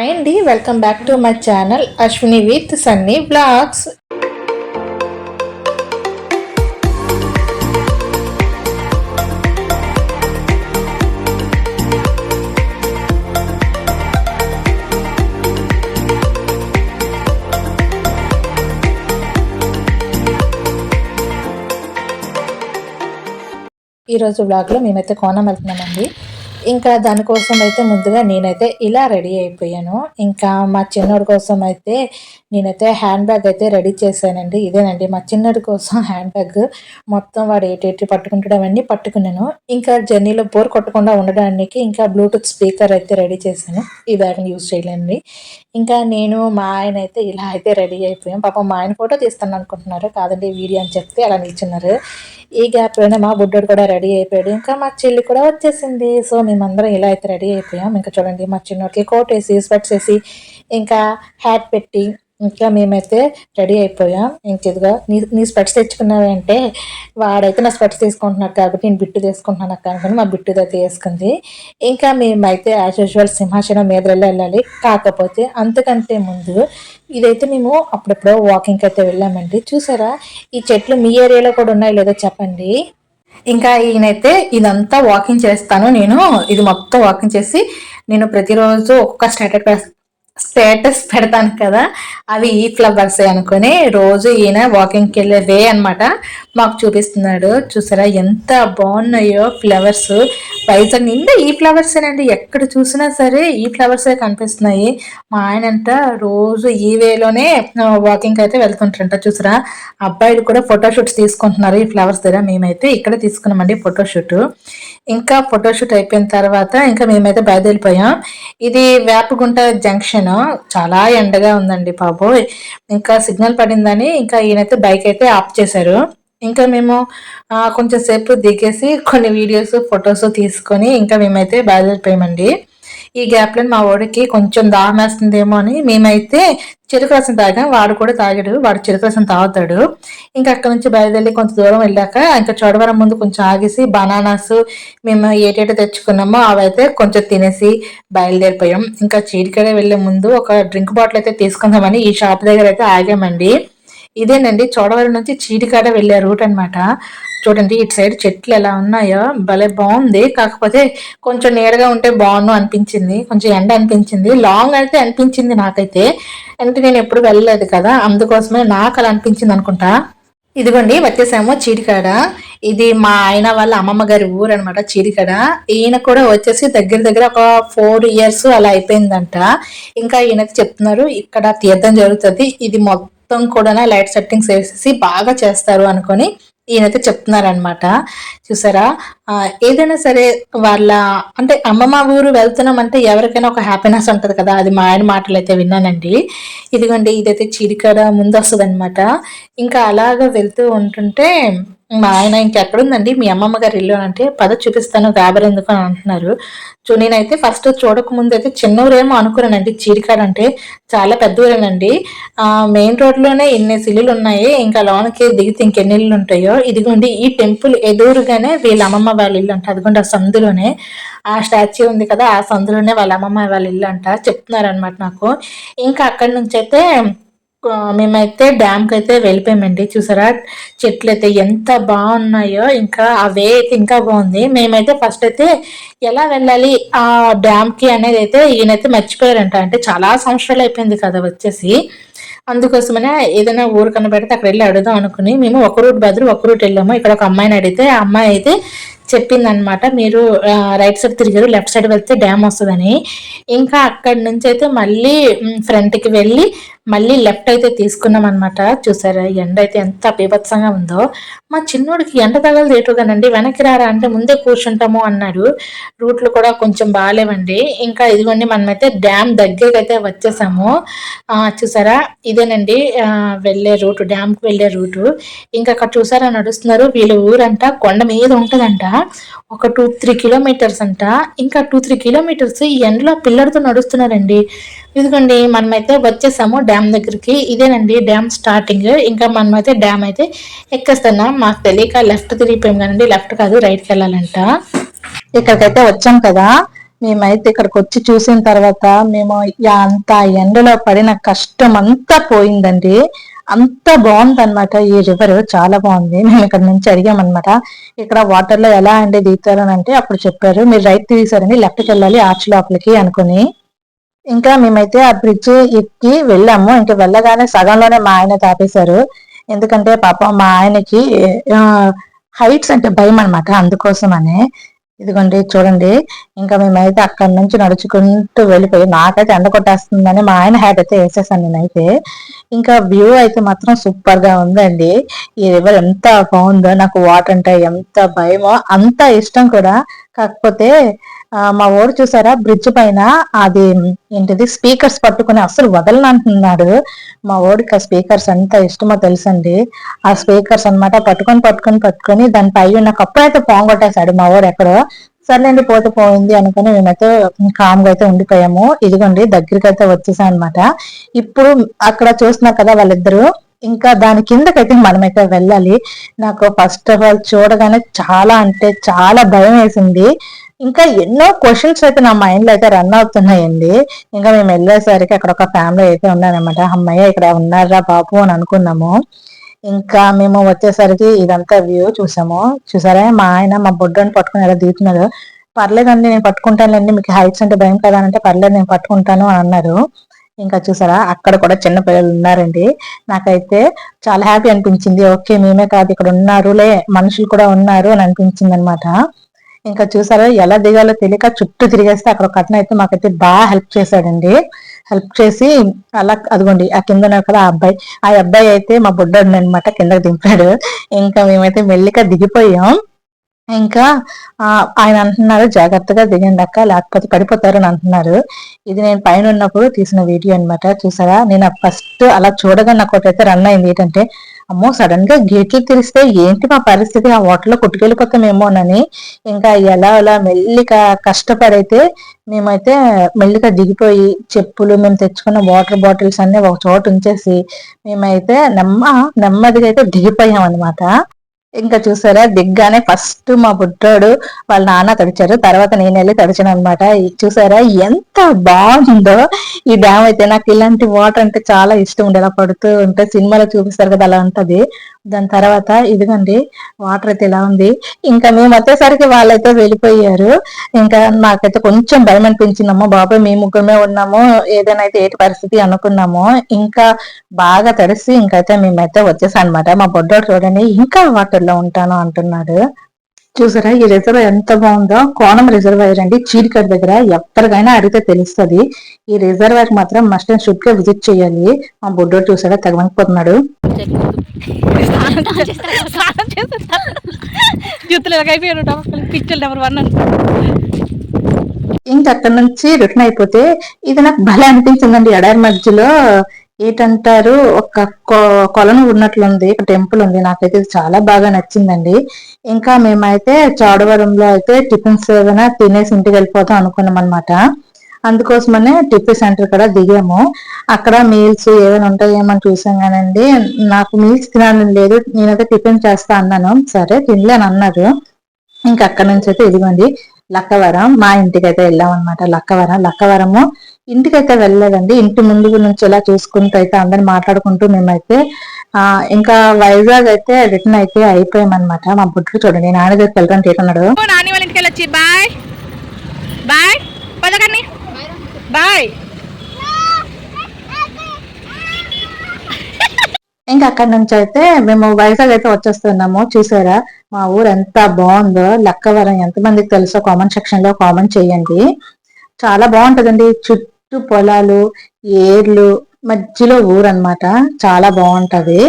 Hi అండి welcome back to my channel Ashwini with Sunny blogs ఈరోజు బ్లాగ్లో మేమైతే కోనం వెళ్తున్నామండి ఇంకా దానికోసం అయితే ముందుగా నేనైతే ఇలా రెడీ అయిపోయాను. ఇంకా మా చిన్నోడి కోసం అయితే నేనైతే హ్యాండ్ బ్యాగ్ అయితే రెడీ చేశానండి. ఇదేనండి మా చిన్నోడి కోసం హ్యాండ్ బ్యాగ్. మొత్తం వాడు ఏటేటి పట్టుకుంటాడు అవన్నీ పట్టుకున్నాను. ఇంకా జర్నీలో బోర్ కొట్టకుండా ఉండడానికి ఇంకా బ్లూటూత్ స్పీకర్ అయితే రెడీ చేశాను. ఈ బ్యాగ్ని యూజ్ చేయలేండి ఇంకా నేను మా ఆయన అయితే ఇలా అయితే రెడీ అయిపోయాం. పాపం మా ఆయన ఫోటో తీస్తాను అనుకుంటున్నారు. కాదండి వీడియో అని చెప్తే అలా నిల్చున్నారు. ఈ గ్యాప్లోనే మా బుడ్డోడు కూడా రెడీ అయిపోయాడు. ఇంకా మా చెల్లి కూడా వచ్చేసింది. సో మేమందరం ఇలా అయితే రెడీ అయిపోయాం. ఇంకా చూడండి మా చిన్నోడికి కోట్ వేసి స్వెట్స్ వేసి ఇంకా హ్యాట్ పెట్టి ఇంకా మేమైతే రెడీ అయిపోయాం. ఇంకెదిగా నీ నీ స్పెట్స్ తెచ్చుకున్నావంటే వాడైతే నా స్పెట్స్ తీసుకుంటున్నాడు కాబట్టి నేను బిట్టు తీసుకుంటున్నాను అక్క అనుకుని మా బిట్టుది అయితే వేసుకుంది ఇంకా మేమైతే యాజ్ యూజువల్ సింహాచలం మీద వెళ్ళాలి. కాకపోతే అంతకంటే ముందు ఇదైతే మేము అప్పుడప్పుడు వాకింగ్కి అయితే వెళ్ళామండి. చూసారా? ఈ చెట్లు మీ ఏరియాలో కూడా ఉన్నాయి లేదో చెప్పండి. ఇంకా ఈయనైతే ఇదంతా వాకింగ్ చేస్తాను. నేను ఇది మొత్తం వాకింగ్ చేసి నేను ప్రతిరోజు ఒక్కొక్క స్టేటస్ స్టేటస్ పెడతాను కదా అవి ఈ ఫ్లవర్స్ అనుకుని రోజు ఈయన వాకింగ్కి వెళ్ళే వే అనమాట మాకు చూపిస్తున్నాడు. చూసారా ఎంత బాగున్నాయో ఫ్లవర్స్. వైజాగ్ నిండా ఈ ఫ్లవర్సే అండి ఎక్కడ చూసినా సరే ఈ ఫ్లవర్సే కనిపిస్తున్నాయి. మా ఆయన అంట రోజు ఈ వేలోనే వాకింగ్ అయితే వెళ్తుంటారంట చూసారా. అబ్బాయిలు కూడా ఫోటోషూట్స్ తీసుకుంటున్నారు ఈ ఫ్లవర్స్ దగ్గర. మేమైతే ఇక్కడ తీసుకున్నామండి ఫోటోషూట్ ఇంకా ఫోటోషూట్ అయిపోయిన తర్వాత ఇంకా మేమైతే బయలుదేరిపోయాం. ఇది వేపగుంట జంక్షన్ చాలా ఎండగా ఉందండి బాబోయ్. ఇంకా సిగ్నల్ పడిందని ఇంకా ఈయనైతే బైక్ అయితే ఆఫ్ చేశారు. ఇంకా మేము కొంచెం సేపు దిగేసి కొన్ని వీడియోస్ ఫొటోస్ తీసుకొని ఇంకా మేమైతే బయలుదేరిపోయామండి. ఈ గ్యాప్లో మా వాడికి కొంచెం దాహం వేస్తుందేమో అని మేమైతే చెరుకు రసం తాగాం. వాడు కూడా తాగాడు. వాడు చెరుకు రసం తాగుతాడు. ఇంకా అక్కడ నుంచి బయలుదేరి కొంచెం దూరం వెళ్ళాక ఇంకా చోడవరం ముందు కొంచెం ఆగేసి బనానాస్ మేము ఏటేటో తెచ్చుకున్నామో అవైతే కొంచెం తినేసి బయలుదేరిపోయాం. ఇంకా చీడికడ వెళ్ళే ముందు ఒక డ్రింక్ బాటిల్ అయితే తీసుకుందామని ఈ షాప్ దగ్గర అయితే ఆగామండి. ఇదేనండి చోడవరం నుంచి చీడికాడ వెళ్ళే రూట్ అనమాట చూడండి ఇటు సైడ్ చెట్లు ఎలా ఉన్నాయో భలే బాగుంది. కాకపోతే కొంచెం నీడగా ఉంటే బాగుండు అనిపించింది కొంచెం ఎండ అనిపించింది. లాంగ్ అయితే అనిపించింది నాకైతే. అంటే నేను ఎప్పుడు వెళ్ళలేదు కదా అందుకోసమే నాకు అలా అనిపించింది అనుకుంటా. ఇదిగోండి వచ్చేసాము చీడికాడ ఇది మా ఆయన వాళ్ళ అమ్మమ్మ గారి ఊరు అనమాట చీడికాడ ఈయన కూడా వచ్చేసి దగ్గర దగ్గర ఒక ఫోర్ ఇయర్స్ అలా అయిపోయిందంట. ఇంకా ఈయనకి చెప్తున్నారు ఇక్కడ తీర్థం జరుగుతుంది. ఇది మొత్తం కూడా లైట్ సెట్టింగ్స్ వేసేసి బాగా చేస్తారు అనుకొని ఈయనైతే చెప్తున్నారనమాట చూసారా? ఏదైనా సరే వాళ్ళ అంటే అమ్మమ్మ ఊరు వెళ్తున్నాం అంటే ఎవరికైనా ఒక హ్యాపీనెస్ ఉంటుంది కదా? అది మా ఆయన మాటలు అయితే విన్నానండి. ఇదిగోండి ఇదైతే చిరికడ ముందు వస్తుంది అనమాట ఇంకా అలాగ వెళ్తూ ఉంటుంటే మా ఆయన ఇంకెక్కడుందండి? మీ అమ్మమ్మ గారి ఇల్లు అంటే పద చూపిస్తాను గాబర్ ఎందుకు అని అంటున్నారు. సో నేనైతే ఫస్ట్ చూడకముందు అయితే చిన్నూరేమో అనుకున్నానండి. చీరికాడ అంటే చాలా పెద్ద ఊరేనండి. మెయిన్ రోడ్లోనే ఎన్ని సిల్లులు ఉన్నాయి ఇంకా లోనకి దిగితే ఇంకెన్ని ఇల్లు ఉంటాయో ఇదిగోండి ఈ టెంపుల్ ఎదురుగానే వీళ్ళ అమ్మమ్మ వాళ్ళ ఇల్లు అంట. అదిగోండి ఆ సందులోనే. ఆ స్టాచ్యూ ఉంది కదా ఆ సందులోనే వాళ్ళ అమ్మమ్మ వాళ్ళ ఇల్లు అంట. చెప్తున్నారనమాట నాకు. ఇంకా అక్కడి నుంచి అయితే మేమైతే డ్యామ్కి అయితే వెళ్ళిపోయామండి. చూసారా? చెట్లు అయితే ఎంత బాగున్నాయో. ఇంకా ఆ వే అయితే ఇంకా బాగుంది. మేమైతే ఫస్ట్ అయితే ఎలా వెళ్ళాలి? ఆ డ్యామ్కి అనేది అయితే ఈయనైతే మర్చిపోయారంట. అంటే చాలా సంవత్సరాలు అయిపోయింది కదా వచ్చేసి. అందుకోసమనే ఏదైనా ఊరు కనబడితే అక్కడ వెళ్ళి అడుగుదాం అనుకుని మేము ఒక రూట్ బదులు ఒక రూట్ వెళ్ళాము. ఇక్కడ ఒక అమ్మాయిని అడిగితే ఆ అమ్మాయి అయితే చెప్పిందనమాట మీరు రైట్ సైడ్ తిరిగారు లెఫ్ట్ సైడ్ వెళ్తే డ్యామ్ వస్తుందని. ఇంకా అక్కడి నుంచి అయితే మళ్ళీ ఫ్రంట్కి వెళ్ళి మళ్ళీ లెఫ్ట్ అయితే తీసుకున్నాం అనమాట చూసారా ఎండ అయితే ఎంత బీభత్సంగా ఉందో. మా చిన్నోడికి ఎండ తగలదు ఏటుగానండి వెనక్కి రారా అంటే ముందే కూర్చుంటాము అన్నాడు. రూట్లు కూడా కొంచెం బాగాలేవండి. ఇంకా ఇదిగోండి మనమైతే డ్యామ్ దగ్గరికి అయితే వచ్చేసాము. చూసారా ఇదేనండి వెళ్ళే రూటు డ్యామ్కి వెళ్ళే రూటు. ఇంకా అక్కడ చూసారా నడుస్తున్నారు. వీళ్ళ ఊరంట కొండ మీద ఉంటుందంట. ఒక టూ త్రీ కిలోమీటర్స్ అంట. ఇంకా టూ త్రీ కిలోమీటర్స్ ఈ ఎండలో పిల్లడితో నడుస్తున్నారండి. ఇదిగోండి మనమైతే వచ్చేసాము డ్యామ్ దగ్గరికి. ఇదేనండి డ్యామ్ స్టార్టింగ్. ఇంకా మనమైతే డ్యామ్ అయితే ఎక్కేస్తున్నాం. మాకు తెలియక లెఫ్ట్ తిరిగిపోయాం కానండి లెఫ్ట్ కాదు రైట్కి వెళ్ళాలంట. ఇక్కడికైతే వచ్చాం కదా. మేమైతే ఇక్కడికి వచ్చి చూసిన తర్వాత మేము అంత ఎండలో పడిన కష్టం అంతా పోయిందండి. అంత బాగుంది అనమాట ఈ రివర్ చాలా బాగుంది. మేము ఇక్కడ నుంచి అడిగామన్నమాట. ఇక్కడ వాటర్లో ఎలా అండి దిగుతారని అంటే అప్పుడు చెప్పారు. మీరు రైట్ తీసారని లెఫ్ట్కి వెళ్ళాలి ఆర్చ్ లోపలికి అనుకుని. ఇంకా మేమైతే ఆ బ్రిడ్జ్ ఎక్కి వెళ్ళాము. ఇంకా వెళ్ళగానే సగంలోనే మా ఆయన తాపేశారు. ఎందుకంటే పాపం మా ఆయనకి హైట్స్ అంటే భయం అనమాట అందుకోసమనే. ఇదిగోండి చూడండి. ఇంకా మేమైతే అక్కడి నుంచి నడుచుకుంటూ వెళ్ళిపోయి నాకైతే ఎండ కొట్టేస్తుందని మా ఆయన హ్యాట్ అయితే వేసేసాను నేనైతే. ఇంకా వ్యూ అయితే మాత్రం సూపర్గా ఉందండి. ఈ రివర్ ఎంత బాగుందో నాకు వాటర్ అంటే ఎంత భయమో అంత ఇష్టం కూడా. కాకపోతే మా ఓడు చూసారా? బ్రిడ్జ్ పైన అది ఏంటిది? స్పీకర్స్ పట్టుకుని అసలు వదలనంటున్నాడు. మా ఓడికి ఆ స్పీకర్స్ ఎంత ఇష్టమో తెలుసండి. ఆ స్పీకర్స్ అనమాట పట్టుకొని పట్టుకొని పట్టుకొని దాని పై ఉన్న కప్పు అయితే పోంగొట్టేశాడు మా ఓడు ఎక్కడో. సర్లేండి పోత పోయింది అనుకుని మేమైతే కామ్గా అయితే ఉండిపోయాము. ఇదిగోండి దగ్గరికి అయితే వచ్చేసాం అనమాట ఇప్పుడు అక్కడ చూస్తున్నా కదా వాళ్ళిద్దరు. ఇంకా దాని కిందకైతే మనమైతే వెళ్ళాలి. నాకు ఫస్ట్ ఆఫ్ ఆల్ చూడగానే చాలా అంటే చాలా భయం వేసింది. ఇంకా ఎన్నో క్వశ్చన్స్ అయితే నా మైండ్లో అయితే రన్ అవుతున్నాయండి. ఇంకా మేము వెళ్ళేసరికి అక్కడ ఒక ఫ్యామిలీ అయితే ఉన్నారనమాట అమ్మయ్య ఇక్కడ ఉన్నారా బాబు? అని అనుకున్నాము. ఇంకా మేము వచ్చేసరికి ఇదంతా వ్యూ చూసాము. చూసారా? మా ఆయన మా బొడ్డని పట్టుకుని ఎలా దిగుతున్నారు పర్లేదండి నేను పట్టుకుంటానులేండి మీకు హైట్స్ అంటే భయం కదా అంటే పర్లేదు నేను పట్టుకుంటాను అని అన్నారు. ఇంకా చూసారా? అక్కడ కూడా చిన్న పిల్లలు ఉన్నారండి. నాకైతే చాలా హ్యాపీ అనిపించింది. ఓకే మేమే కాదు ఇక్కడ ఉన్నారులే మనుషులు కూడా ఉన్నారు అని అనిపించింది అనమాట ఇంకా చూసారా ఎలా దిగాలో తెలియక చుట్టూ తిరిగేస్తే అక్కడ ఒక అతను అయితే మాకైతే బాగా హెల్ప్ చేశాడండి. హెల్ప్ చేసి అలా అదిగోండి ఆ కింద కదా ఆ అబ్బాయి. ఆ అబ్బాయి అయితే మా బుడ్డాడు అనమాట కిందకి దింపాడు. ఇంకా మేమైతే మెల్లిగా దిగిపోయాం. ఇంకా ఆయన అంటున్నారు జాగ్రత్తగా దిగండి అక్క లేకపోతే పడిపోతారు అని అంటున్నారు. ఇది నేను పైన ఉన్నప్పుడు తీసిన వీడియో అనమాట చూసారా? నేను ఫస్ట్ అలా చూడగా నాకు ఒకటైతే రన్ అయింది. ఏంటంటే అమ్మో సడన్గా గేట్లు తెరిస్తే ఏంటి మా పరిస్థితి? ఆ వాటర్లో కొట్టుకెళ్ళిపోతామేమోనని. ఇంకా ఎలా అలా మెల్లిగా కష్టపడైతే మేమైతే మెల్లిగా దిగిపోయి చెప్పులు మేము తెచ్చుకున్న వాటర్ బాటిల్స్ అన్ని ఒక చోట ఉంచేసి మేమైతే నెమ్మ నెమ్మదిగా అయితే దిగిపోయాం అనమాట ఇంకా చూసారా? దిగ్గానే ఫస్ట్ మా బుట్టోడు వాళ్ళ నాన్న తడిచారు. తర్వాత నేను వెళ్ళి తడిచాను అనమాట చూసారా? ఎంత బాగుందో. ఈ డ్యామ్ అయితే నాకు ఇలాంటి వాటర్ అంటే చాలా ఇష్టం ఉండేలా పడుతూ ఉంటే. సినిమాలో చూపిస్తారు కదా అలా ఉంటది. దాని తర్వాత ఇదిగోండి వాటర్ అయితే ఇలా ఉంది. ఇంకా మేము వచ్చేసరికి వాళ్ళైతే వెళ్ళిపోయారు. ఇంకా నాకైతే కొంచెం భయం అనిపించిందమ్మో బాబాయ్ మేము ముగ్గురమే ఉన్నాము ఏదైనా అయితే ఏటి పరిస్థితి అనుకున్నాము. ఇంకా బాగా తడిసి ఇంకైతే మేమైతే వచ్చేసాం అనమాట మా బొడ్డోడు చూడండి ఇంకా వాటర్లో ఉంటాను అంటున్నాడు. చూసారా? ఈ రిజర్వ్ ఎంత బాగుందో? కోణం రిజర్వాయర్ అండి. చీడికట్ దగ్గర ఎప్పటికైనా అడిగితే తెలుస్తుంది. ఈ రిజర్వాయర్ మాత్రం మస్ట్ అండ్ షుడ్గా విజిట్ చేయాలి. మా బుడ్డోడు చూసారా వన్ ఇంకా అక్కడ నుంచి రిటర్న్ అయిపోతే ఇది నాకు భలే అనిపించిందండి. ఎడారి మధ్యలో ఏంటంటారు? ఒక కొలను ఉన్నట్లుంది. టెంపుల్ ఉంది. నాకైతే చాలా బాగా నచ్చిందండి. ఇంకా మేమైతే చాడవరంలో అయితే టిఫిన్స్ ఏదైనా తినేసి ఇంటికి వెళ్ళిపోతాం అనుకున్నాం అనమాట అందుకోసమనే టిఫిన్ సెంటర్ కూడా దిగాము. అక్కడ మీల్స్ ఏమైనా ఉంటాయేమో అని చూసాం కానండి. నాకు మీల్స్ తినాలని లేదు. నేనైతే టిఫిన్ చేస్తా అన్నాను. సరే తినలేని అన్నారు ఇంకా అక్కడ నుంచి అయితే ఇదిగోండి. లక్కవరం. మా ఇంటికైతే వెళ్ళాం అనమాట లక్కవరం. లక్కవరము ఇంటికైతే వెళ్ళలేదండి. ఇంటి ముందు నుంచి ఇలా చూసుకుంటూ అయితే అందరిని మాట్లాడుకుంటూ మేమైతే ఆ ఇంకా వైజాగ్ అయితే రిటర్న్ అయితే అయిపోయామన్నమాట. మా బుడ్డు చూడండి. నాన్న దగ్గరికి వెళ్ళడానికి ఏంటన్నాడు నాని వాళ్ళ ఇంటికి వెళ్ళొచ్చి. బాయ్. బాయ్. పదకండి బాయ్. ఇంకా అక్కడి నుంచి అయితే మేము వైజాగ్ అయితే వచ్చేస్తున్నాము. చూసారా? మా ఊరు ఎంత బాగుందో. లక్కవరం ఎంతమందికి తెలుసో కామెంట్ సెక్షన్లో కామెంట్ చేయండి. చాలా బాగుంటదండి. చుట్టూ పొలాలు ఏర్లు మధ్యలో ఊరు అనమాట చాలా బాగుంటది.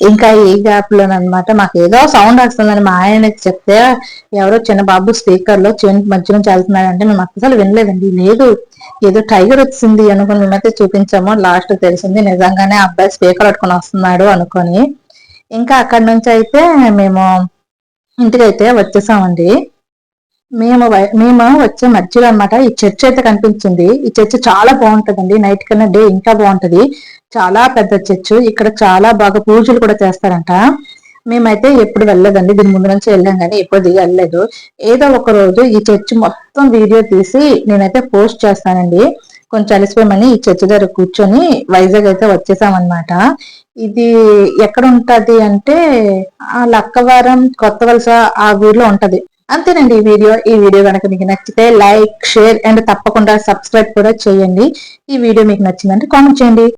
ఇంకా ఈ గ్యాప్లోనమాట మాకు ఏదో సౌండ్ వస్తుందని మా ఆయనకి చెప్తే ఎవరో చిన్న బాబు స్పీకర్లో మధ్య నుంచి వెళ్తున్నారంటే మేము అసలు వినలేదండి. లేదు ఏదో టైగర్ వచ్చింది అనుకుని మేమైతే చూపించాము. లాస్ట్ తెలిసింది నిజంగానే అబ్బాయి స్పీకర్ పట్టుకుని వస్తున్నాడు అనుకొని. ఇంకా అక్కడి నుంచి అయితే మేము ఇంటికైతే వచ్చేసామండి. మేము మేము వచ్చే మధ్యలో అనమాట ఈ చర్చ్ అయితే కనిపించింది. ఈ చర్చ్ చాలా బాగుంటదండి. నైట్ కన్నా డే ఇంకా బాగుంటది. చాలా పెద్ద చర్చ్. ఇక్కడ చాలా బాగా పూజలు కూడా చేస్తారంట. మేమైతే ఎప్పుడు వెళ్ళలేదండి దీని ముందు నుంచి వెళ్ళాం కానీ ఎప్పుడు దిగి వెళ్ళలేదు. ఏదో ఒక రోజు ఈ చర్చ్ మొత్తం వీడియో తీసి నేనైతే పోస్ట్ చేస్తానండి. కొంచెం అలసిపోయామని ఈ చర్చ్ దగ్గర కూర్చొని వైజాగ్ అయితే వచ్చేసామన్నమాట. ఇది ఎక్కడ ఉంటది అంటే ఆ లక్కవరం కొత్త వలస ఆ ఊర్లో ఉంటది. అంతేనండి ఈ వీడియో. ఈ వీడియో కనుక మీకు నచ్చితే లైక్ షేర్ అండ్ తప్పకుండా సబ్స్క్రైబ్ కూడా చేయండి. ఈ వీడియో మీకు నచ్చిందంటే కామెంట్ చేయండి.